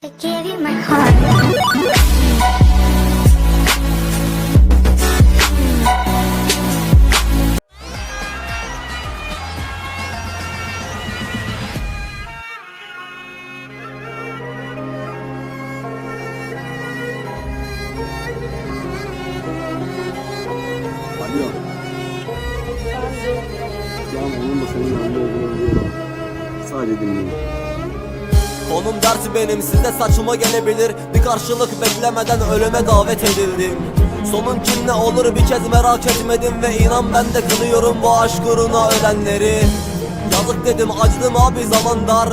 I give you senin yanında olduğunu. Sadece dinleyin. Konum dersi benim size saçıma gelebilir. Bir karşılık beklemeden ölüme davet edildim. Sonun kim ne olur bir kez merak etmedim Ve inan ben de kınıyorum bu aşk uğruna ölenleri. Yazık dedim acıdım abi zaman dar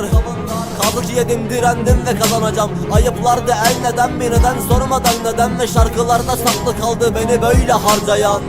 Kazık yedim direndim ve kazanacağım. Ayıplardı el neden bir neden sormadan neden Ve şarkılarda saklı kaldı beni böyle harcayan.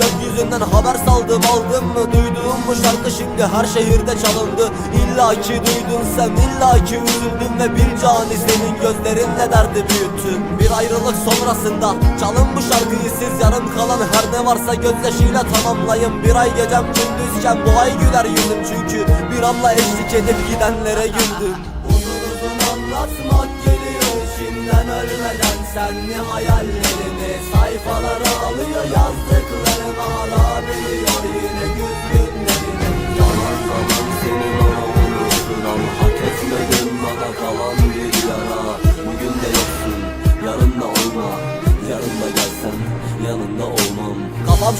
Gökyüzünden haber saldım aldım mı Duyduğum bu şarkı şimdi her şehirde çalındı. İlla ki duydun sen illa ki üzüldün Ve bir cani senin gözlerinle derdi büyüttün. Bir ayrılık sonrasında çalın bu şarkıyı siz Yarım kalan her ne varsa gözyaşıyla tamamlayın. Bir ay gecem gündüzken bu ay güler yüzüm Çünkü bir anla eşlik edip gidenlere güldüm Uzun uzun anlatmak geliyor içimden ölmeden Senli hayallerini sayfalara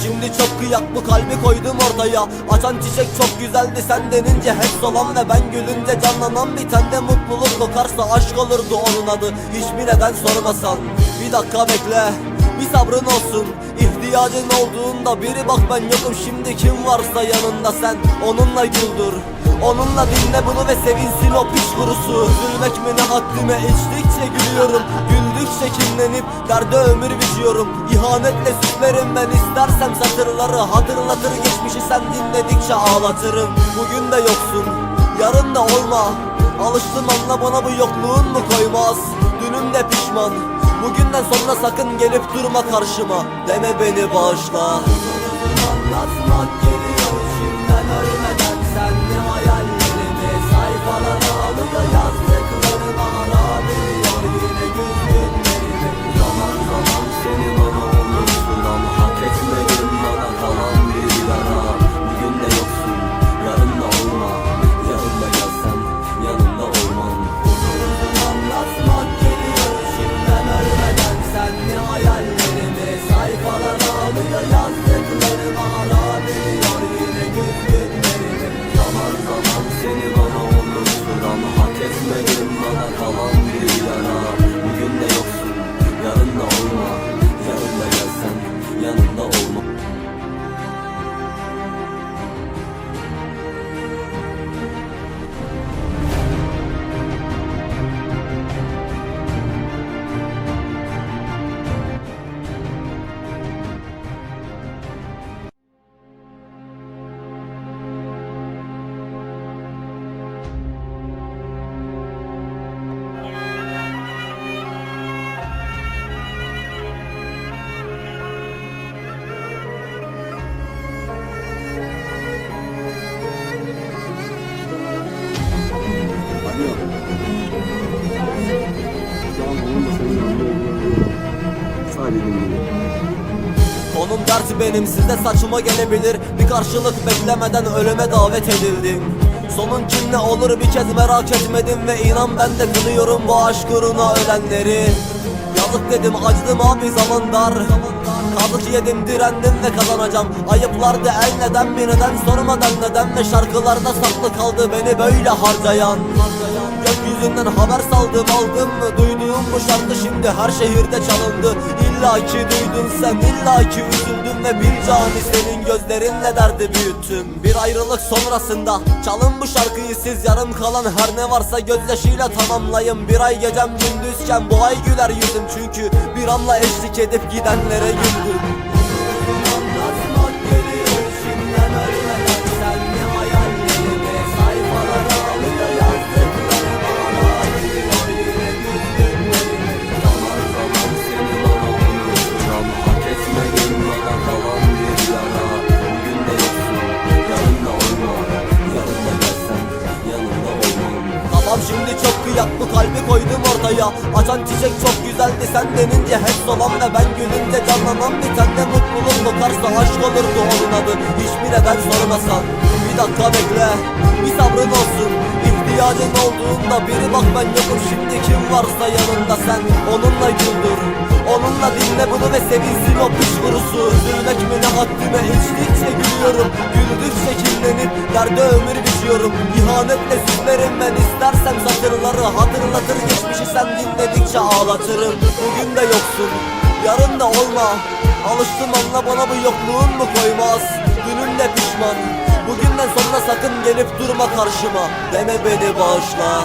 şimdi çok kıyak bu kalbi koydum ortaya. Açan çiçek çok güzeldi sen denince hep solan Ve ben gülünce canlanan bir tende mutluluk kokarsa aşk olurdu onun adı. Hiçbir neden sormasan Bir dakika bekle bir sabrın olsun. İhtiyacın olduğunda biri bak ben yokum şimdi kim varsa yanında sen onunla güldür Onunla dinle bunu ve sevinsin o piç kurusu. Üzülmek mi ne haddime? İçtikçe gülüyorum. Güldükçe kinlenip derde ömür biçiyorum. İhanetle süslerim ben istersem satırları. Hatırlatır geçmişi sen dinledikçe ağlatırım. Bugün de yoksun yarın da olma. Alıştım anla bana bu yokluğun mu koymaz? Dünüm de pişman. Bugünden sonra sakın gelip durma karşıma. Deme beni bağışla. Anlatmak Dersi benim size saçıma gelebilir. Bir karşılık beklemeden ölüme davet edildim. Sonun kim ne olur bir kez merak etmedim Ve inan ben de kınıyorum bu aşk uğruna ölenleri. Yazık dedim acıdım abi zaman dar Kazık yedim direndim ve kazanacağım. Ayıplardı el neden bir neden sormadan neden Ve şarkılarda saklı kaldı beni böyle harcayan Gökyüzünden haber saldım aldım mı? Duyduğum bu şarkı şimdi her şehirde çalındı. İlla ki duydun sen illa ki üzüldün Ve bir cani senin gözlerinle derdi büyüttüm. Bir ayrılık sonrasında çalın bu şarkıyı siz Yarım kalan her ne varsa gözyaşıyla tamamlayın. Bir ay gecem gündüzken bu ay güler yüzüm Çünkü bir anla eşlik edip gidenlere güldüm sen denince hep solan ve ben gülünce canlanan bir tane mutluluğun kokarsa aşk olurdu onun adı. Hiçbir neden sormasan Bir dakika bekle bir sabrın olsun. İhtiyacın olduğunda biri bak ben yokum. Şimdi kim varsa yanında sen Onunla güldür Onunla dinle bunu ve sevinsin o piç kurusu. Üzülmek mi ne haddime içtikçe gülüyorum. Güldükçe kinlenip derde ömür biçiyorum. İhanetle süslerim ben istersem satırları Hatırlatır. Geçmişi sen dinledikçe ağlatırım. Bugün de yoksun yarın da olma. Alıştım anla bana bu yokluğun mu koymaz? Dünün de pişman. Bugünden sonra sakın gelip durma karşıma. Deme beni bağışla